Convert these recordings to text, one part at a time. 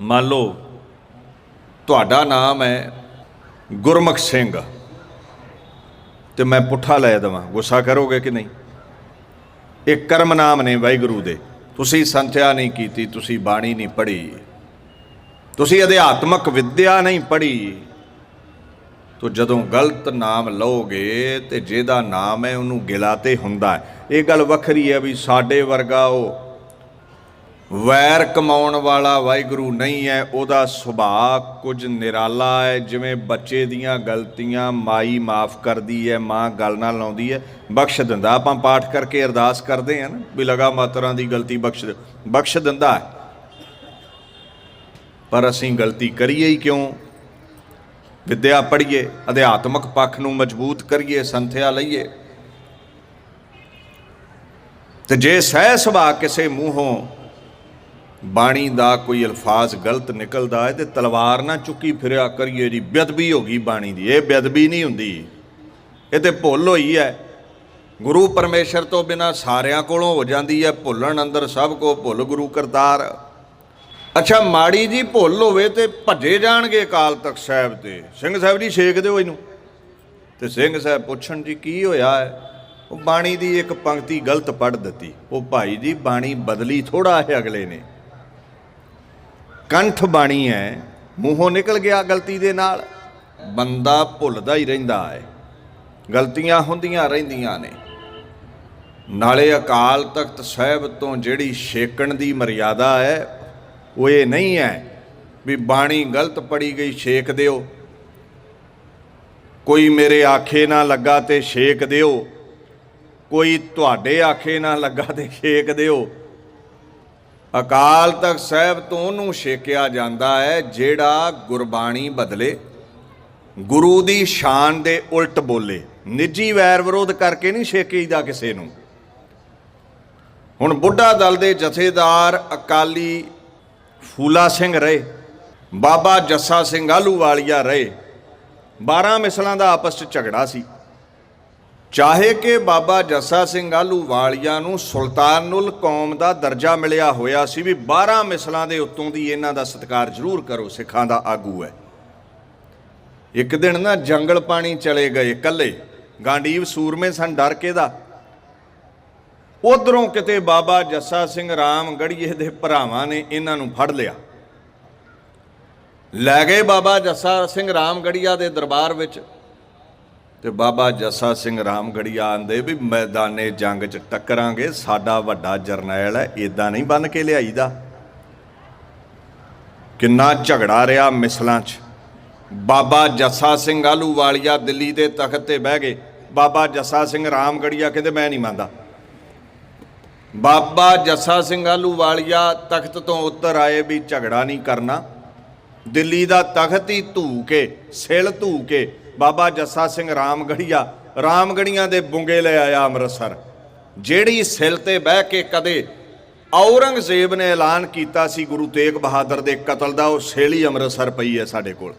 ਮੰਨ ਲਓ, ਤੁਹਾਡਾ ਨਾਮ ਹੈ ਗੁਰਮੁਖ ਸਿੰਘ। ਤੇ ਮੈਂ ਪੁੱਠਾ ਲੈ ਦੇਵਾਂ। ਗੁੱਸਾ ਕਰੋਗੇ ਕਿ ਨਹੀਂ? ਇਹ ਕਰਮ ਨਾਮ ਨੇ ਵਾਹਿਗੁਰੂ ਦੇ। ਤੁਸੀਂ ਸੰਥਿਆ ਨਹੀਂ ਕੀਤੀ, ਤੁਸੀਂ ਬਾਣੀ ਨਹੀਂ ਪੜ੍ਹੀ। ਤੁਸੀਂ ਅਧਿਆਤਮਕ ਵਿਦਿਆ ਨਹੀਂ ਪੜ੍ਹੀ। ਤੋ ਜਦੋਂ ਗਲਤ ਨਾਮ ਲਓਗੇ, ਤੇ ਜਿਹਦਾ ਨਾਮ ਹੈ, ਉਹਨੂੰ ਗਿਲਾ ਤੇ ਹੁੰਦਾ ਇਹ ਗੱਲ ਵੱਖਰੀ ਹੈ ਵੀ ਸਾਡੇ ਵਰਗਾ ਉਹ ਵੈਰ ਕਮਾਉਣ ਵਾਲਾ ਵਾਹਿਗੁਰੂ ਨਹੀਂ ਹੈ, ਉਹਦਾ ਸੁਭਾਅ ਕੁਝ ਨਿਰਾਲਾ ਹੈ, ਜਿਵੇਂ ਬੱਚੇ ਦੀਆਂ ਗਲਤੀਆਂ ਮਾਈ ਮਾਫ ਕਰਦੀ ਹੈ, ਮਾਂ ਗੱਲ ਨਾਲ ਲਾਉਂਦੀ ਹੈ। ਬਖਸ਼ ਦਿੰਦਾ, ਆਪਾਂ ਪਾਠ ਕਰਕੇ ਅਰਦਾਸ ਕਰਦੇ ਹਾਂ ਨਾ, ਵੀ ਲਗਾ ਮਾਤਰਾਂ ਦੀ ਗਲਤੀ ਬਖਸ਼ ਬਖਸ਼ ਦਿੰਦਾ ਹੈ। ਪਰ ਅਸੀਂ ਗਲਤੀ ਕਰੀਏ ਹੀ ਕਿਉਂ? ਵਿਦਿਆ ਪੜ੍ਹੀਏ, ਅਧਿਆਤਮਕ ਪੱਖ ਨੂੰ ਮਜ਼ਬੂਤ ਕਰੀਏ, ਸੰਥਿਆ ਲਈਏ। ਤੇ ਜੇ ਸਹਿ ਸੁਭਾਅ ਕਿਸੇ ਮੂੰਹੋਂ ਬਾਣੀ ਦਾ ਕੋਈ ਅਲਫਾਜ਼ ਗਲਤ ਨਿਕਲਦਾ ਹੈ ਤੇ ਤਲਵਾਰ ਨਾ ਚੁੱਕੀ ਫਿਰਿਆ ਕਰੀਏ ਜੀ, ਬੇਅਦਬੀ ਹੋ ਗਈ ਬਾਣੀ ਦੀ। ਇਹ ਬੇਅਦਬੀ ਨਹੀਂ ਹੁੰਦੀ। ਇਹ ਤੇ ਭੁੱਲ ਹੋਈ ਹੈ। ਗੁਰੂ ਪਰਮੇਸ਼ਰ ਤੋਂ ਬਿਨਾ ਸਾਰਿਆਂ ਕੋਲੋਂ ਹੋ ਜਾਂਦੀ ਹੈ। ਭੁੱਲਣ ਅੰਦਰ ਸਭ ਕੋ ਭੁੱਲ ਗੁਰੂ ਕਰਤਾਰ। ਅੱਛਾ, ਮਾੜੀ ਜੀ ਭੁੱਲ ਹੋਵੇ ਤੇ ਭੱਜੇ ਜਾਣਗੇ ਅਕਾਲ ਤਖਤ ਸਾਹਿਬ ਤੇ। ਸਿੰਘ ਸਾਹਿਬ ਜੀ, ਛੇਕ ਦਿਓ ਇਹਨੂੰ। ਤੇ ਸਿੰਘ ਸਾਹਿਬ ਪੁੱਛਣ ਜੀ, ਕੀ ਹੋਇਆ ਹੈ? ਉਹ ਬਾਣੀ ਦੀ ਇੱਕ ਪੰਕਤੀ ਗਲਤ ਪੜ੍ਹ ਦਿੱਤੀ। ਉਹ ਭਾਈ ਜੀ, ਬਾਣੀ ਬਦਲੀ ਥੋੜਾ ਹੈ ਅਗਲੇ ਨੇ। ਕੰਠ ਬਾਣੀ ਹੈ, ਮੂੰਹੋਂ ਨਿਕਲ ਗਿਆ ਗਲਤੀ ਦੇ ਨਾਲ। ਬੰਦਾ ਭੁੱਲਦਾ ਹੀ ਰਹਿੰਦਾ ਹੈ। ਗਲਤੀਆਂ ਹੁੰਦੀਆਂ ਰਹਿੰਦੀਆਂ ਨੇ। ਨਾਲੇ ਅਕਾਲ ਤਖਤ ਸਾਹਿਬ ਤੋਂ ਜਿਹੜੀ ਛੇਕਣ ਦੀ ਮਰਿਆਦਾ ਹੈ, ਉਹ ਇਹ ਨਹੀਂ ਹੈ ਵੀ ਬਾਣੀ ਗਲਤ ਪੜੀ ਗਈ, ਛੇਕ ਦਿਓ। ਕੋਈ ਮੇਰੇ ਆਖੇ ਨਾ ਲੱਗਾ ਤੇ ਛੇਕ ਦਿਓ। ਕੋਈ ਤੁਹਾਡੇ ਆਖੇ ਨਾ ਲੱਗਾ ਤੇ ਛੇਕ ਦਿਓ। ਅਕਾਲ ਤਖਤ ਸਾਹਿਬ ਤੋਂ ਉਹਨੂੰ ਛੇਕਿਆ ਜਾਂਦਾ ਹੈ, ਜਿਹੜਾ ਗੁਰਬਾਣੀ ਬਦਲੇ, ਗੁਰੂ ਦੀ ਸ਼ਾਨ ਦੇ ਉਲਟ ਬੋਲੇ। ਨਿੱਜੀ ਵੈਰ ਵਿਰੋਧ ਕਰਕੇ ਨਹੀਂ ਛੇਕੀਦਾ ਕਿਸੇ ਨੂੰ। ਹੁਣ ਬੁੱਢਾ ਦਲ ਦੇ ਜਥੇਦਾਰ ਅਕਾਲੀ ਫੂਲਾ ਸਿੰਘ ਰਹੇ, ਬਾਬਾ ਜੱਸਾ ਸਿੰਘ ਆਲੂ ਵਾਲੀਆ ਰਹੇ। 12 ਮਿਸਲਾਂ ਦਾ ਆਪਸ 'ਚ ਝਗੜਾ ਸੀ। ਚਾਹੇ ਕਿ ਬਾਬਾ ਜੱਸਾ ਸਿੰਘ ਆਲੂਵਾਲੀਆ ਨੂੰ ਸੁਲਤਾਨੁਲ ਕੌਮ ਦਾ ਦਰਜਾ ਮਿਲਿਆ ਹੋਇਆ ਸੀ ਵੀ 12 ਮਿਸਲਾਂ ਦੇ ਉੱਤੋਂ ਦੀ ਇਹਨਾਂ ਦਾ ਸਤਿਕਾਰ ਜ਼ਰੂਰ ਕਰੋ, ਸਿੱਖਾਂ ਦਾ ਆਗੂ ਹੈ। ਇੱਕ ਦਿਨ ਨਾ ਜੰਗਲ ਪਾਣੀ ਚਲੇ ਗਏ ਇਕੱਲੇ। ਗਾਂਡੀਵ ਸੂਰਮੇ ਸਨ ਡਰ ਕੇ ਦਾ। ਉਧਰੋਂ ਕਿਤੇ ਬਾਬਾ ਜੱਸਾ ਸਿੰਘ ਰਾਮ ਗੜੀਏ ਦੇ ਭਰਾਵਾਂ ਨੇ ਇਹਨਾਂ ਨੂੰ ਫੜ ਲਿਆ। ਲੈ ਗਏ ਬਾਬਾ ਜੱਸਾ ਸਿੰਘ ਰਾਮ ਗੜੀਆ ਦੇ ਦਰਬਾਰ ਵਿੱਚ। ਤੇ ਬਾਬਾ ਜੱਸਾ ਸਿੰਘ ਰਾਮਗੜੀਆ ਆਂਦੇ ਵੀ ਮੈਦਾਨੇ ਜੰਗ 'ਚ ਟੱਕਰਾਂਗੇ, ਸਾਡਾ ਵੱਡਾ ਜਰਨੈਲ ਹੈ ਇਦਾਂ ਨਹੀਂ ਬੰਨ ਕੇ ਲਿਆਈਦਾ। ਕਿੰਨਾ ਝਗੜਾ ਰਿਹਾ ਮਿਸਲਾਂ 'ਚ। ਬਾਬਾ ਜੱਸਾ ਸਿੰਘ ਆਲੂਵਾਲੀਆ ਦਿੱਲੀ ਦੇ ਤਖਤ ਤੇ ਬਹਿ ਗਏ। ਬਾਬਾ ਜੱਸਾ ਸਿੰਘ ਰਾਮਗੜੀਆ ਕਹਿੰਦੇ, ਮੈਂ ਨਹੀਂ ਮੰਨਦਾ। ਬਾਬਾ ਜੱਸਾ ਸਿੰਘ ਆਲੂਵਾਲੀਆ ਤਖਤ ਤੋਂ ਉੱਤਰ ਆਏ ਵੀ ਝਗੜਾ ਨਹੀਂ ਕਰਨਾ। ਦਿੱਲੀ ਦਾ ਤਖਤ ਹੀ ਧੂ ਕੇ, ਸਿਲ ਧੂ ਕੇ ਬਾਬਾ ਜੱਸਾ ਸਿੰਘ ਰਾਮਗੜੀਆ, ਰਾਮਗੜੀਆਂ ਦੇ ਬੁੰਗੇ ਲੈ ਆਇਆ ਅੰਮ੍ਰਿਤਸਰ। ਜਿਹੜੀ ਸਿਲ ਤੇ ਬਹਿ ਕੇ ਕਦੇ ਔਰੰਗਜ਼ੇਬ ਨੇ ਐਲਾਨ ਕੀਤਾ ਸੀ ਗੁਰੂ ਤੇਗ ਬਹਾਦਰ ਦੇ ਕਤਲ ਦਾ, ਉਹ ਸਿਲ ਹੀ ਅੰਮ੍ਰਿਤਸਰ ਪਈ ਹੈ ਸਾਡੇ ਕੋਲ।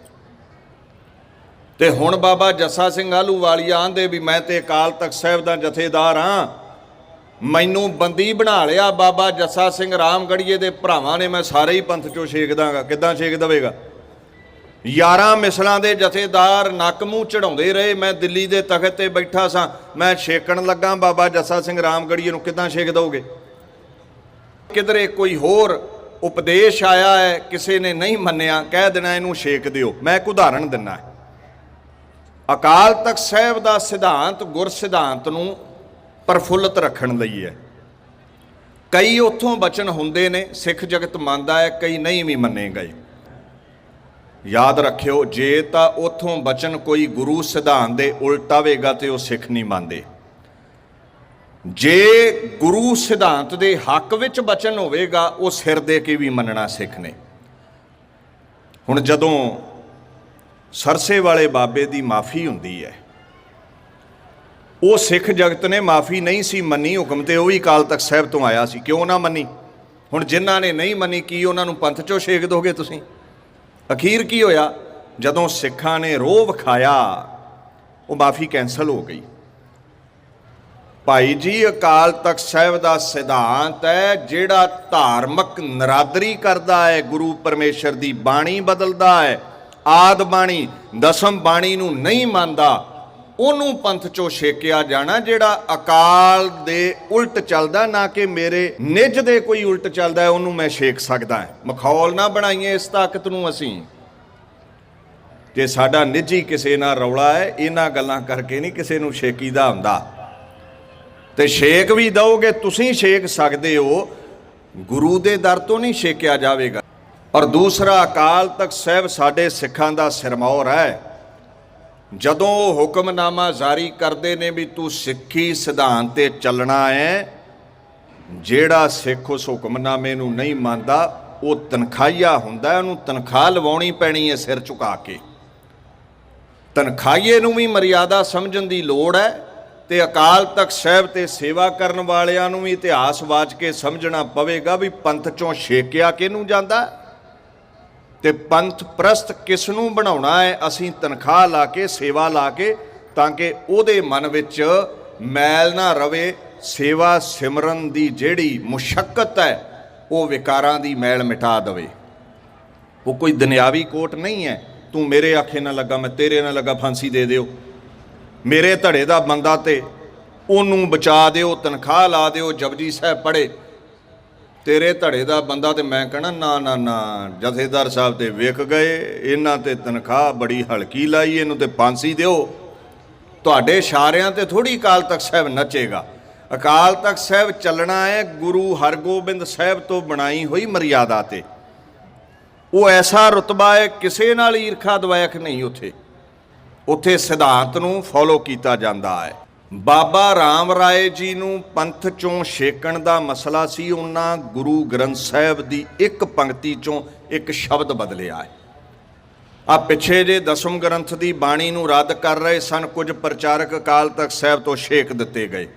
ਤੇ ਹੁਣ ਬਾਬਾ ਜੱਸਾ ਸਿੰਘ ਆਲੂਵਾਲੀਆ ਆਂਦੇ ਵੀ ਮੈਂ ਤੇ ਅਕਾਲ ਤਖਤ ਸਾਹਿਬ ਦਾ ਜਥੇਦਾਰ ਹਾਂ ਮੈਨੂੰ ਬੰਦੀ ਬਣਾ ਲਿਆ ਬਾਬਾ ਜੱਸਾ ਸਿੰਘ ਰਾਮਗੜੀਏ ਦੇ ਭਰਾਵਾਂ ਨੇ, ਮੈਂ ਸਾਰੇ ਹੀ ਪੰਥ ਚੋਂ ਛੇਕ ਦਾਂਗਾ। ਕਿੱਦਾਂ ਛੇਕ ਦਵੇਗਾ? 11 ਮਿਸਲਾਂ ਦੇ ਜਥੇਦਾਰ ਨੱਕ ਮੂੰਹ ਚੜਾਉਂਦੇ ਰਹੇ। ਮੈਂ ਦਿੱਲੀ ਦੇ ਤਖਤ ਤੇ ਬੈਠਾ ਸਾਂ। ਮੈਂ ਛੇਕਣ ਲੱਗਾ ਬਾਬਾ ਜੱਸਾ ਸਿੰਘ ਰਾਮਗੜੀਏ ਨੂੰ। ਕਿੱਦਾਂ ਛੇਕ ਦੋਗੇ? ਕਿਧਰੇ ਕੋਈ ਹੋਰ ਉਪਦੇਸ਼ ਆਇਆ ਹੈ, ਕਿਸੇ ਨੇ ਨਹੀਂ ਮੰਨਿਆ, ਕਹਿ ਦੇਣਾ ਇਹਨੂੰ ਛੇਕ ਦਿਓ। ਮੈਂ ਇੱਕ ਉਦਾਹਰਣ ਦਿੰਨਾ। ਅਕਾਲ ਤਖਤ ਸਾਹਿਬ ਦਾ ਸਿਧਾਂਤ ਗੁਰ ਸਿਧਾਂਤ ਨੂੰ ਪ੍ਰਫੁੱਲਤ ਰੱਖਣ ਲਈ ਹੈ। ਕਈ ਉੱਥੋਂ ਬਚਨ ਹੁੰਦੇ ਨੇ, ਸਿੱਖ ਜਗਤ ਮੰਨਦਾ ਹੈ, ਕਈ ਨਹੀਂ ਵੀ ਮੰਨੇ ਗਏ ਯਾਦ ਰੱਖਿਓ, ਜੇ ਤਾਂ ਉੱਥੋਂ ਬਚਨ ਕੋਈ ਗੁਰੂ ਸਿਧਾਂਤ ਦੇ ਉਲਟ ਆਵੇਗਾ ਤੇ ਉਹ ਸਿੱਖ ਨਹੀਂ ਮੰਨਦੇ। ਜੇ ਗੁਰੂ ਸਿਧਾਂਤ ਦੇ ਹੱਕ ਵਿੱਚ ਬਚਨ ਹੋਵੇਗਾ, ਉਹ ਸਿਰ ਦੇ ਕੇ ਵੀ ਮੰਨਣਾ ਸਿੱਖ ਨੇ। ਹੁਣ ਜਦੋਂ ਸਰਸੇ ਵਾਲੇ ਬਾਬੇ ਦੀ ਮਾਫੀ ਹੁੰਦੀ ਹੈ, ਉਹ ਸਿੱਖ ਜਗਤ ਨੇ ਮਾਫੀ ਨਹੀਂ ਸੀ ਮੰਨੀ, ਹੁਕਮ ਤੇ ਉਹ ਵੀ ਕਾਲ ਤਖਤ ਸਾਹਿਬ ਤੋਂ ਆਇਆ ਸੀ। ਕਿਉਂ ਨਾ ਮੰਨੀ? ਹੁਣ ਜਿਨ੍ਹਾਂ ਨੇ ਨਹੀਂ ਮੰਨੀ, ਕੀ ਉਹਨਾਂ ਨੂੰ ਪੰਥ ਚੋਂ ਛੇਕ ਦੋਗੇ ਤੁਸੀਂ? ਅਖੀਰ ਕੀ ਹੋਇਆ? ਜਦੋਂ ਸਿੱਖਾਂ ਨੇ ਰੋਹ ਵਿਖਾਇਆ, ਉਹ ਮਾਫੀ ਕੈਨਸਲ ਹੋ ਗਈ। ਭਾਈ ਜੀ, ਅਕਾਲ ਤਖਤ ਸਾਹਿਬ ਦਾ ਸਿਧਾਂਤ ਹੈ, ਜਿਹੜਾ ਧਾਰਮਿਕ ਨਰਾਦਰੀ ਕਰਦਾ ਹੈ, ਗੁਰੂ ਪਰਮੇਸ਼ਰ ਦੀ ਬਾਣੀ ਬਦਲਦਾ ਹੈ, ਆਦ ਬਾਣੀ, ਦਸਮ ਬਾਣੀ ਨੂੰ ਨਹੀਂ ਮੰਨਦਾ ਉਹਨੂੰ ਪੰਥ ਚੋਂ ਛੇਕਿਆ ਜਾਣਾ, ਜਿਹੜਾ ਅਕਾਲ ਦੇ ਉਲਟ ਚੱਲਦਾ, ਨਾ ਕਿ ਮੇਰੇ ਨਿੱਜ ਦੇ ਕੋਈ ਉਲਟ ਚੱਲਦਾ ਹੈ, ਉਹਨੂੰ ਮੈਂ ਛੇਕ ਸਕਦਾ ਹਾਂ। ਮਖੌਲ ਨਾ ਬਣਾਈਏ ਇਸ ਤਾਕਤ ਨੂੰ ਅਸੀਂ, ਜੇ ਸਾਡਾ ਨਿੱਜੀ ਕਿਸੇ ਨਾਲ ਰੌਲਾ ਹੈ, ਇਹਨਾਂ ਗੱਲਾਂ ਕਰਕੇ ਨਹੀਂ ਕਿਸੇ ਨੂੰ ਛੇਕੀਦਾ ਹੁੰਦਾ। ਤੇ ਛੇਕ ਵੀ ਦਓਗੇ, ਤੁਸੀਂ ਛੇਕ ਸਕਦੇ ਹੋ, ਗੁਰੂ ਦੇ ਦਰ ਤੋਂ ਨਹੀਂ ਛੇਕਿਆ ਜਾਵੇਗਾ। ਔਰ ਦੂਸਰਾ, ਅਕਾਲ ਤਖਤ ਸਾਹਿਬ ਸਾਡੇ ਸਿੱਖਾਂ ਦਾ ਸਿਰਮੌਰ ਹੈ। ਜਦੋਂ ਉਹ ਹੁਕਮਨਾਮਾ ਜਾਰੀ ਕਰਦੇ ਨੇ ਵੀ ਤੂੰ ਸਿੱਖੀ ਸਿਧਾਂਤ ਤੇ ਚੱਲਣਾ ਹੈ, ਜਿਹੜਾ ਸਿੱਖ ਉਸ ਹੁਕਮਨਾਮੇ ਨੂੰ ਨਹੀਂ ਮੰਨਦਾ, ਉਹ ਤਨਖਾਹੀਆ ਹੁੰਦਾ, ਉਹਨੂੰ ਤਨਖਾਹ ਲਵਾਉਣੀ ਪੈਣੀ ਹੈ ਸਿਰ ਝੁਕਾ ਕੇ। ਤਨਖਾਹੀਏ ਨੂੰ ਵੀ ਮਰਿਆਦਾ ਸਮਝਣ ਦੀ ਲੋੜ ਹੈ ਤੇ ਅਕਾਲ ਤਖਤ ਸਾਹਿਬ ਤੇ ਸੇਵਾ ਕਰਨ ਵਾਲਿਆਂ ਨੂੰ ਵੀ ਇਤਿਹਾਸ ਵਾਚ ਕੇ ਸਮਝਣਾ ਪਵੇਗਾ ਵੀ ਪੰਥ ਚੋਂ ਛੇਕਿਆ ਕਿਹਨੂੰ ਜਾਂਦਾ? ਤੇ ਪੰਥ ਪ੍ਰਸਤ ਕਿਸ ਨੂੰ ਬਣਾਉਣਾ ਹੈ, ਅਸੀਂ ਤਨਖਾਹ ਲਾ ਕੇ, ਸੇਵਾ ਲਾ ਕੇ, ਤਾਂ ਕਿ ਉਹਦੇ ਮਨ ਵਿੱਚ ਮੈਲ ਨਾ ਰਵੇ, ਸੇਵਾ ਸਿਮਰਨ ਦੀ ਜਿਹੜੀ ਮੁਸ਼ਕਲ ਹੈ, ਉਹ ਵਿਕਾਰਾਂ ਦੀ ਮੈਲ ਮਿਟਾ ਦੇਵੇ। ਉਹ ਕੋਈ ਦੁਨਿਆਵੀ ਕੋਟ ਨਹੀਂ ਹੈ। ਤੂੰ ਮੇਰੇ ਆਖੇ ਨਾ ਲੱਗਾ, ਮੈਂ ਤੇਰੇ ਨਾਲ ਲੱਗਾ, ਫਾਂਸੀ ਦੇ ਦਿਓ। ਮੇਰੇ ਧੜੇ ਦਾ ਬੰਦਾ ਤੇ ਉਹਨੂੰ ਬਚਾ ਦਿਓ, ਤਨਖਾਹ ਲਾ ਦਿਓ, ਜਪਜੀ ਸਾਹਿਬ ਪੜੇ ਤੇਰੇ ਧੜੇ ਦਾ ਬੰਦਾ ਤੇ ਮੈਂ ਕਹਣਾ, ਨਾ ਨਾ ਨਾ, ਜਥੇਦਾਰ ਸਾਹਿਬ ਤੇ ਵਿਕ ਗਏ, ਇਹਨਾਂ ਤੇ ਤਨਖਾਹ ਬੜੀ ਹਲਕੀ ਲਾਈ, ਇਹਨੂੰ ਤੇ ਫਾਂਸੀ ਦਿਓ। ਤੁਹਾਡੇ ਇਸ਼ਾਰਿਆਂ ਤੇ ਥੋੜੀ ਅਕਾਲ ਤਖਤ ਸਾਹਿਬ ਨੱਚੇਗਾ। ਅਕਾਲ ਤਖਤ ਸਾਹਿਬ ਚੱਲਣਾ ਹੈ, ਗੁਰੂ ਹਰਗੋਬਿੰਦ ਸਾਹਿਬ ਤੋਂ ਬਣਾਈ ਹੋਈ ਮਰਿਆਦਾ ਤੇ। ਉਹ ਐਸਾ ਰਤਬਾ ਹੈ, ਕਿਸੇ ਨਾਲ ਈਰਖਾ ਦਵਾਇਕ ਨਹੀਂ ਉੱਥੇ। ਉੱਥੇ ਸਿਧਾਂਤ ਨੂੰ ਫੋਲੋ ਕੀਤਾ ਜਾਂਦਾ ਹੈ। ਬਾਬਾ ਰਾਮ ਰਾਏ ਜੀ ਨੂੰ ਪੰਥ ਚੋਂ ਛੇਕਣ ਦਾ ਮਸਲਾ ਸੀ, ਉਹਨਾਂ ਗੁਰੂ ਗ੍ਰੰਥ ਸਾਹਿਬ ਦੀ ਇੱਕ ਪੰਕਤੀ ਚੋਂ ਇੱਕ ਸ਼ਬਦ ਬਦਲਿਆ ਹੈ। ਆ ਪਿੱਛੇ ਜੇ ਦਸਮ ਗ੍ਰੰਥ ਦੀ ਬਾਣੀ ਨੂੰ ਰੱਦ ਕਰ ਰਹੇ ਸਨ, ਕੁਝ ਪ੍ਰਚਾਰਕ ਅਕਾਲ ਤਖਤ ਸਾਹਿਬ ਤੋਂ ਛੇਕ ਦਿੱਤੇ ਗਏ।